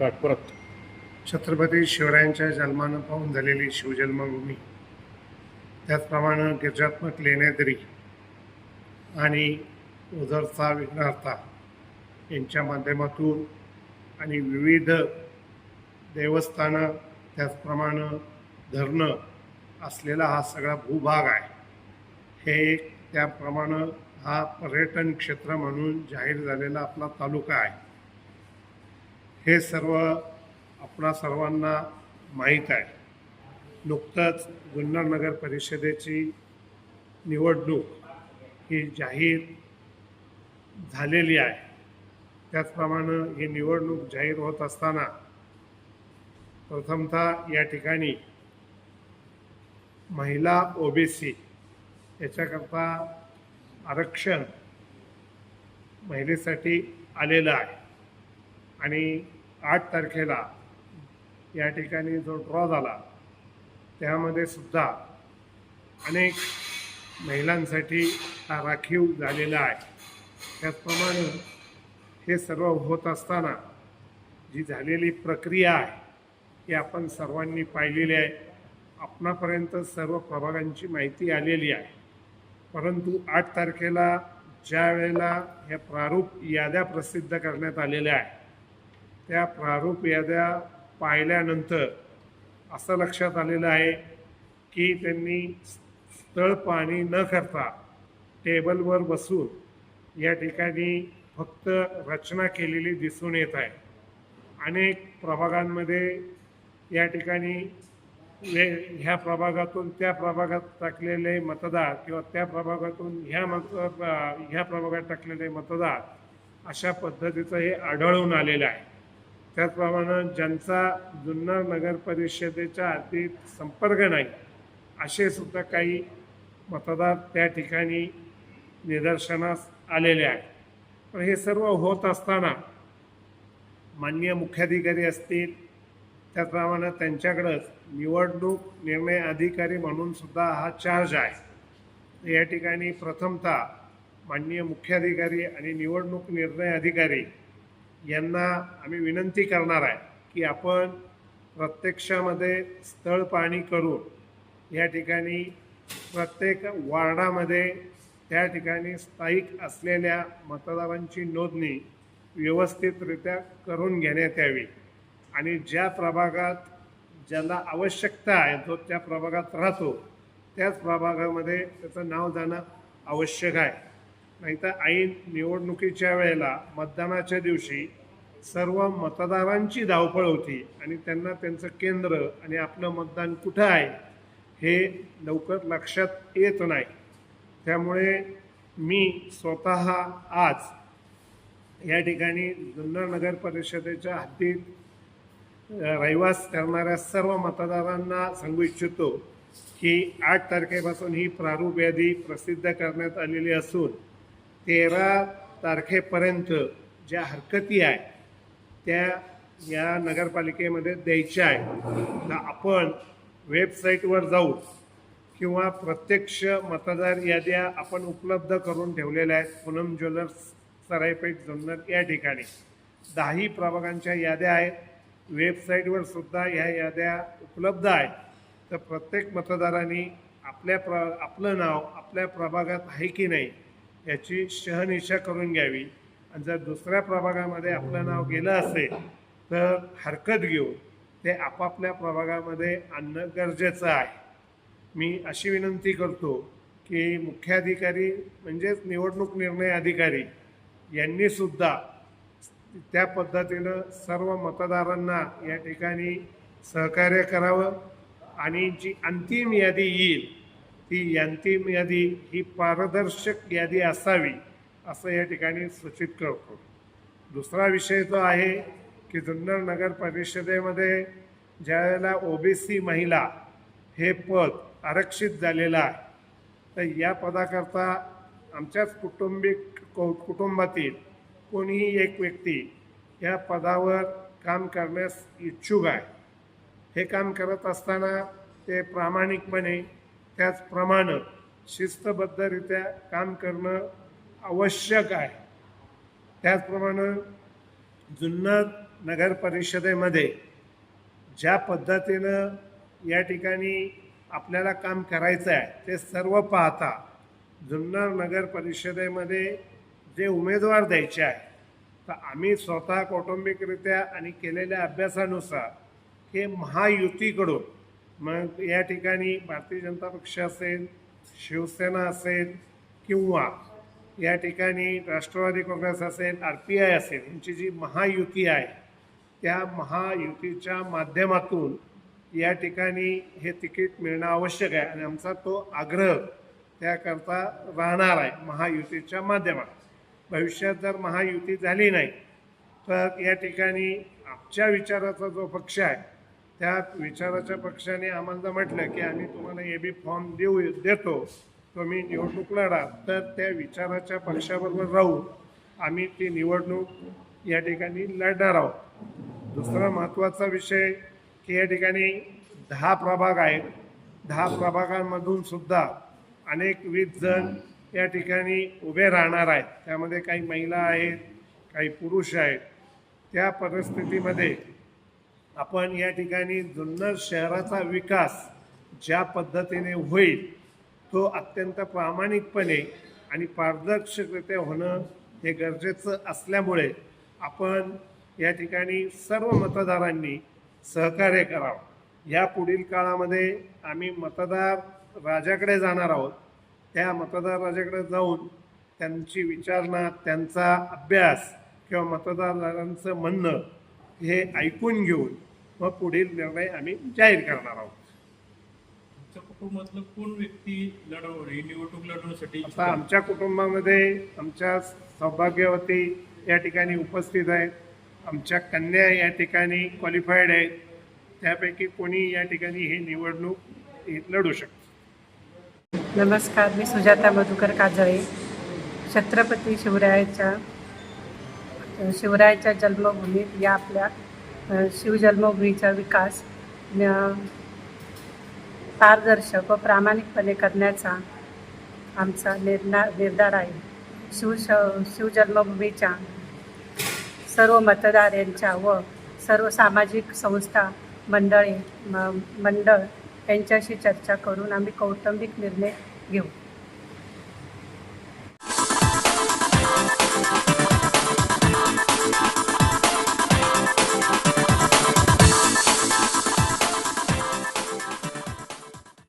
Start परत छत्रपती शिवरायांच्या जन्मानं पाहून झालेली शिवजन्मभूमी. त्याचप्रमाणे गिरजात्मक लेण्याद्री आणि उदरता विघ्नार्था यांच्या माध्यमातून आणि विविध देवस्थानं त्याचप्रमाणे धरणं असलेला हा सगळा भूभाग आहे. हे एक त्याप्रमाणे हा पर्यटन क्षेत्र म्हणून जाहीर झालेला आपला तालुका आहे. हे सर्व आपणा सर्वांना माहीत आहे. नुकतंच जुन्नर नगर परिषदेची निवडणूक ही जाहीर झालेली आहे. त्याचप्रमाणे ही निवडणूक जाहीर होत असताना प्रथमतः या ठिकाणी महिला ओबीसी याच्याकरता आरक्षण महिलेसाठी आलेलं आहे. आणि आठ तारखेला या ठिकाणी जो ड्रॉ झाला त्यामध्ये सुद्धा अनेक महिलांसाठी हा राखीव झालेला आहे. त्याचप्रमाणे हे सर्व होत असताना जी झालेली प्रक्रिया आहे ही आपण सर्वांनी पाहिलेली आहे. आपणापर्यंत सर्व प्रभागांची माहिती आलेली आहे. परंतु आठ तारखेला ज्या वेळेला ह्या प्रारूप याद्या प्रसिद्ध करण्यात आलेल्या आहे त्या प्रारूप याद्या पाहिल्यानंतर असं लक्षात आलेलं आहे की त्यांनी स्थळ पाहणी न करता टेबलवर बसून या ठिकाणी फक्त रचना केलेली दिसून येत आहे. अनेक प्रभागांमध्ये या ठिकाणी वे ह्या प्रभागातून त्या प्रभागात टाकलेले मतदार किंवा त्या प्रभागातून ह्या मत ह्या प्रभागात टाकलेले मतदार अशा पद्धतीचं हे आढळून आलेलं आहे. त्याचप्रमाणे ज्यांचा जुन्नर नगर परिषदेच्या हद्दीत संपर्क नाही असे सुद्धा काही मतदार त्या ठिकाणी निदर्शनास आलेले आहेत. पण हे सर्व होत असताना माननीय मुख्याधिकारी असतील त्याचप्रमाणे त्यांच्याकडंच निवडणूक निर्णय अधिकारी म्हणून सुद्धा हा चार्ज आहे. या ठिकाणी प्रथमतः माननीय मुख्याधिकारी आणि निवडणूक निर्णय अधिकारी यांना आम्ही विनंती करणार आहे की आपण प्रत्यक्षामध्ये स्थळ पाहणी करून या ठिकाणी प्रत्येक वार्डामध्ये त्या ठिकाणी स्थायिक असलेल्या मतदारांची नोंदणी व्यवस्थितरित्या करून घेण्यात यावी. आणि ज्या प्रभागात ज्याला आवश्यकता आहे जो त्या प्रभागात राहतो त्याच प्रभागामध्ये त्याचं नाव जाणं आवश्यक आहे. नाहीतर ऐन निवडणुकीच्या वेळेला मतदानाच्या दिवशी सर्व मतदारांची धावपळ होती आणि त्यांना त्यांचं केंद्र आणि आपलं मतदान कुठं आहे हे लवकर लक्षात येत नाही. त्यामुळे मी स्वतः आज या ठिकाणी जुन्नर नगर परिषदेच्या हद्दीत रहिवास करणाऱ्या सर्व मतदारांना सांगू इच्छितो की आठ तारखेपासून ही प्रारूप यादी प्रसिद्ध करण्यात आलेली असून तेरा तारखेपर्यंत ज्या हरकती आहे त्या या नगरपालिकेमध्ये द्यायच्या आहे तर आपण वेबसाईटवर जाऊ किंवा प्रत्यक्ष मतदार याद्या आपण उपलब्ध करून ठेवलेल्या आहेत. पूनम ज्वेलर्स सरायपेठ जुन्नर या ठिकाणी. दहाही प्रभागांच्या याद्या आहेत. वेबसाईटवर सुद्धा ह्या याद्या उपलब्ध आहेत. तर प्रत्येक मतदारांनी आपल्या प्र आपलं नाव आपल्या प्रभागात आहे की नाही याची शहनिशा करून घ्यावी. आणि जर दुसऱ्या प्रभागामध्ये आपलं नाव गेलं असेल तर हरकत घेऊन ते आपापल्या प्रभागामध्ये आणणं गरजेचं आहे. मी अशी विनंती करतो की मुख्याधिकारी म्हणजेच निवडणूक निर्णय अधिकारी यांनी सुद्धा त्या पद्धतीनं सर्व मतदारांना या ठिकाणी सहकार्य करावं आणि जी अंतिम यादी येईल ती अंतिम यादी ही पारदर्शक यादी असावी असं या ठिकाणी सूचित करतो. दुसरा विषय तो आहे की जुन्नर नगर परिषदेमध्ये ज्यावेळेला सी महिला हे पद आरक्षित झालेलं आहे तर या पदाकरता आमच्याच कुटुंबिक कौ कुटुंबातील कोणीही एक व्यक्ती या पदावर काम करण्यास इच्छुक आहे. हे काम करत असताना ते प्रामाणिकपणे त्याचप्रमाणे शिस्तबद्धरित्या काम करणं आवश्यक आहे. त्याचप्रमाणे जुन्नर नगर परिषदेमध्ये ज्या पद्धतीनं या ठिकाणी आपल्याला काम करायचं आहे ते सर्व पाहता जुन्नर नगर परिषदेमध्ये जे उमेदवार द्यायचे आहे तर आम्ही स्वतः कौटुंबिकरित्या आणि केलेल्या अभ्यासानुसार हे महायुतीकडून मग या ठिकाणी भारतीय जनता पक्ष असेल शिवसेना असेल किंवा या ठिकाणी राष्ट्रवादी काँग्रेस असेल आर पी आय असेल यांची जी महायुती आहे त्या महायुतीच्या माध्यमातून या ठिकाणी हे तिकीट मिळणं आवश्यक आहे आणि आमचा तो आग्रह त्याकरता राहणार आहे महायुतीच्या माध्यमात भविष्यात जर महायुती झाली नाही तर या ठिकाणी आमच्या विचाराचा जो पक्ष आहे त्या विचाराच्या पक्षाने आम्हाला म्हटलं की आम्ही तुम्हाला ए बी फॉर्म देऊ देतो. तुम्ही निवडणूक लढा. तर त्या विचाराच्या पक्षाबरोबर राहून आम्ही ती निवडणूक या ठिकाणी लढणार आहोत. दुसरा महत्त्वाचा विषय की या ठिकाणी दहा प्रभाग आहेत. दहा प्रभागांमधून सुद्धा अनेक वीस जण या ठिकाणी उभे राहणार आहेत. त्यामध्ये काही महिला आहेत काही पुरुष आहेत. त्या परिस्थितीमध्ये आपण या ठिकाणी जुन्नर शहराचा विकास ज्या पद्धतीने होईल तो अत्यंत प्रामाणिकपणे आणि पारदर्शकरित्या होणं हे गरजेचं असल्यामुळे आपण या ठिकाणी सर्व मतदारांनी सहकार्य करावं. या पुढील काळामध्ये आम्ही मतदार राजाकडे जाणार आहोत. त्या मतदार राजाकडे जाऊन त्यांची विचारणा त्यांचा अभ्यास किंवा मतदारांचं म्हणणं हे ऐकून घेऊन मग पुढील निर्णय आम्ही जाहीर करणार आहोत. कुटुंबातलं कोण व्यक्ती लढव ही निवडणूक लढवण्यासाठी आता? आमच्या कुटुंबामध्ये आमच्या सौभाग्यवती या ठिकाणी उपस्थित आहेत. आमच्या कन्या या ठिकाणी क्वालिफाईड आहेत. त्यापैकी कोणी या ठिकाणी ही निवडणूक लढू शकतो नमस्कार मी सुजाता मधुकर काजळे छत्रपती शिवरायाच्या शिवरायाच्या जन्मभूमीत या आपल्या शिवजन्मभूमीचा विकास पारदर्शक व प्रामाणिकपणे करण्याचा आमचा निर्णा निर्धार आहे. शिव शिवजन्मभूमीच्या सर्व मतदार यांच्या व सर्व सामाजिक संस्था मंडळे म- मंडळ यांच्याशी चर्चा करून आम्ही कौटुंबिक निर्णय घेऊ.